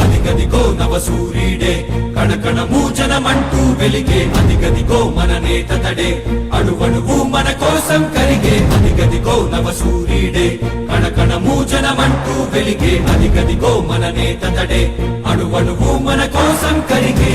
అదిగదిగో నవ సూర్యుడే కణకణ మూచనమంటూ వెలిగే అదిగదిగో మన నేత తడే అణువణువు మన కోసం కరిగే అదిగదిగో నవ సూర్యుడే కణకణ మూచనమంటూ వెలిగే అదిగదిగో మన నేత తడే అణువణువు మన కోసం కరిగే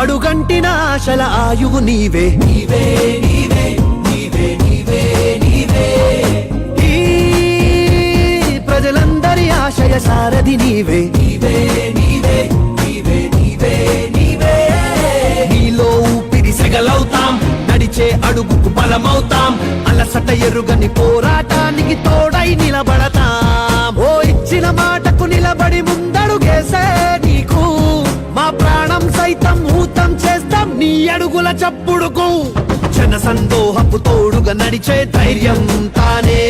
అడుగంటిన ఆశల ఆయువు నీవే. నీవే నీవే నీవే నీవే నీవే. ప్రజలందరి ఆశయ సారథి నీవే. నీవే నీవే నీవే నీవే నీవే. నీలో ఊపిరి సెగలవుతాం నడిచే అడుగుకు బలమవుతాం అలసట ఎరుగని పోరాటానికి నీ అడుగుల చప్పుడుకు జన సందోహపు తోడుగా నడిచే ధైర్యం తానే.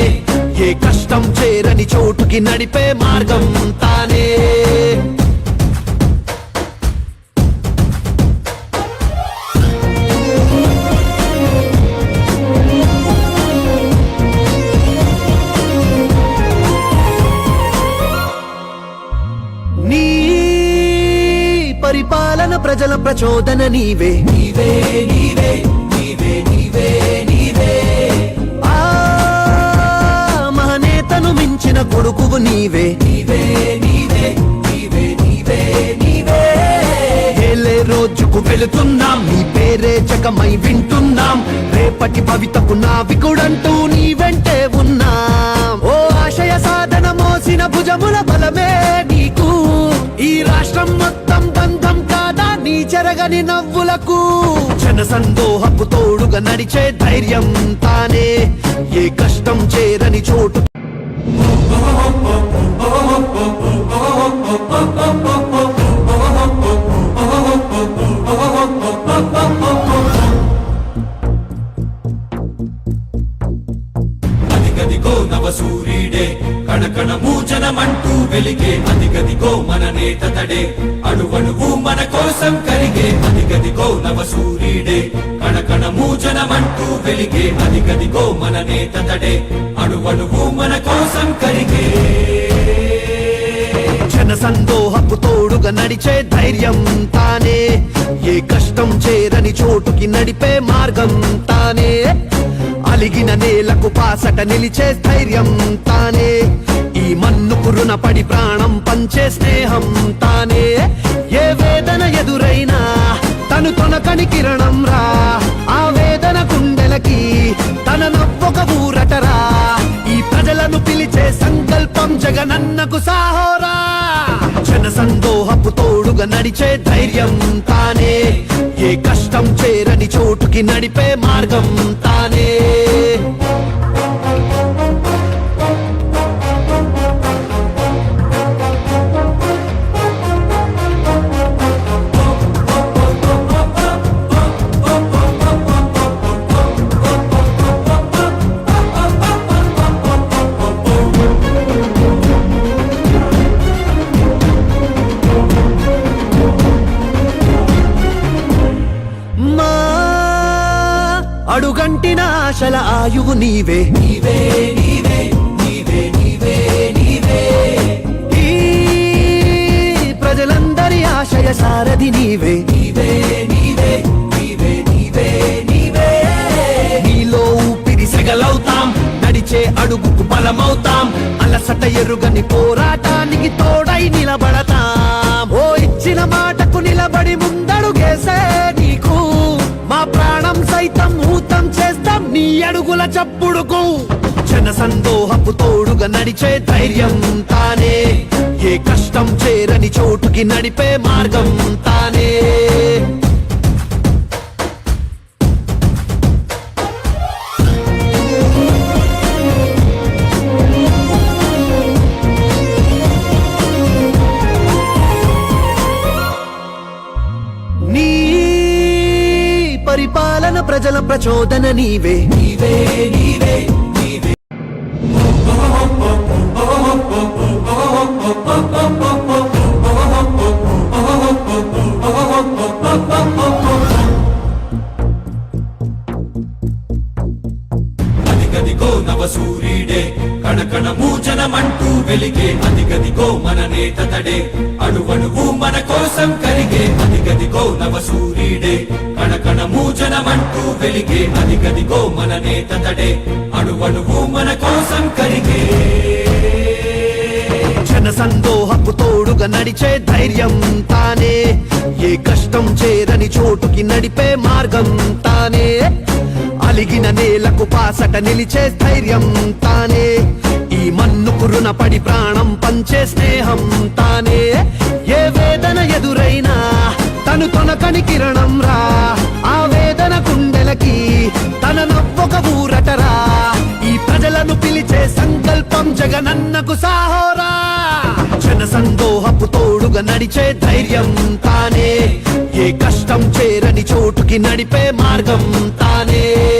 ఏ కష్టం చేరని చోటుకి నడిపే మార్గం తానే. ప్రజల ప్రచోదన నీవే. నీవే నీవే నీవే నీవే నీవే. మహనేతను మించిన కొడుకువు నీవే. నీవే నీవే నీవే నీవే నీవే. రోజుకు వెళుతున్నాం నీ పేరే జగమై వింటున్నాం. రేపటి భవితకు నావికుడంటూ నీ వెంటే ఉన్నాం. ఓ ఆశయ సాధన మోసిన భుజముల బలమే నీకు. ఈ రాష్ట్రం మొత్తం నీ చెరగని నవ్వులకు జన సందోహపు తోడుగా నడిచే ధైర్యం తానే. ఏ కష్టం చేరని చోటు నవ సూర్యుడే కణకణ మూచనమంటూ వెలిగే అణువణువు మన కోసం కలిగే అదిగదిగో నవ సూర్యుడే. కణకణ మూచనమంటూ వెలిగే అదిగదిగో మన నేత తడే. అణువణువు మన కోసం కలిగే. జన సందోహపు తోడుగా నడిచే ధైర్యం తానే. ఏ కష్టం చేరని చోటుకి నడిపే మార్గం తానే. అలిగిన నేలకు పాసట నిలిచే ధైర్యం తానే. ఈ పడి ప్రాణం పంచే స్నేహం తానే. ఏ వేదన ఎదురైనా తను తొనకని కిరణం రా. ఆ వేదన కుండెలకి తన నవ్వొక ఊరటరా ఈ ప్రజలను పిలిచే సంకల్పం జగనన్నకు సాహోరా. జన సందోహపు తోడుగా నడిచే ధైర్యం తానే. ఏ కష్టం చేరని చోటుకి నడిపే మార్గం తానే. వాయువు నీవే. నీవే నీవే నీవే నీవే నీవే. ఈ ప్రజలందరి ఆశయ సారథి నీవే. నీవే నీవే నీవే నీవే నీవే. నీలో ఊపిరి సెగలవుతాం నడిచే అడుగుకు బలమవుతాం అలసట ఎరుగని పోరాటానికి తోడై నిలబ ప్రాణం సైతం ఊతం చేస్తాం నీ అడుగుల చప్పుడుకు. జన సందోహపు తోడుగా నడిచే ధైర్యం తానే. ఏ కష్టం చేరని చోటుకి నడిపే మార్గం తానే. పరిపాలన ప్రజల ప్రచోదన నీవే. నీవే నీవే నీవే. అదిగదిగో నవ సూర్యుడే కణకణము జనమంటూ వెలిగే అదిగదిగో మన నేత తడే అణువణువు మన కోసం కరిగే అదిగదిగో నవ సూర్యుడే కణకణము జనమంటూ వెలిగే అదిగదిగో మన నేత తడే అణువణువు మన కోసం కరిగే. జన సందోహపు తోడుగా నడిచే ధైర్యం తానే. ఏ కష్టం చేరని చోటుకి నడిపే మార్గం తానే. అలిగిన నేలకు పాసట నిలిచే ధైర్యం తానే. ఈ మన్నుకు రుణపడి ప్రాణం పంచే స్నేహం తానే. ఏ వేదన ఎదురైనా తను తొనకని కిరణం రా. ఒక ఊరటరా. ఈ ప్రజలను పిలిచే సంకల్పం జగనన్నకు సాహోరా. జన సందోహపు తోడుగా నడిచే ధైర్యం తానే. ఏ కష్టం చేరని చోటుకి నడిపే మార్గం తానే.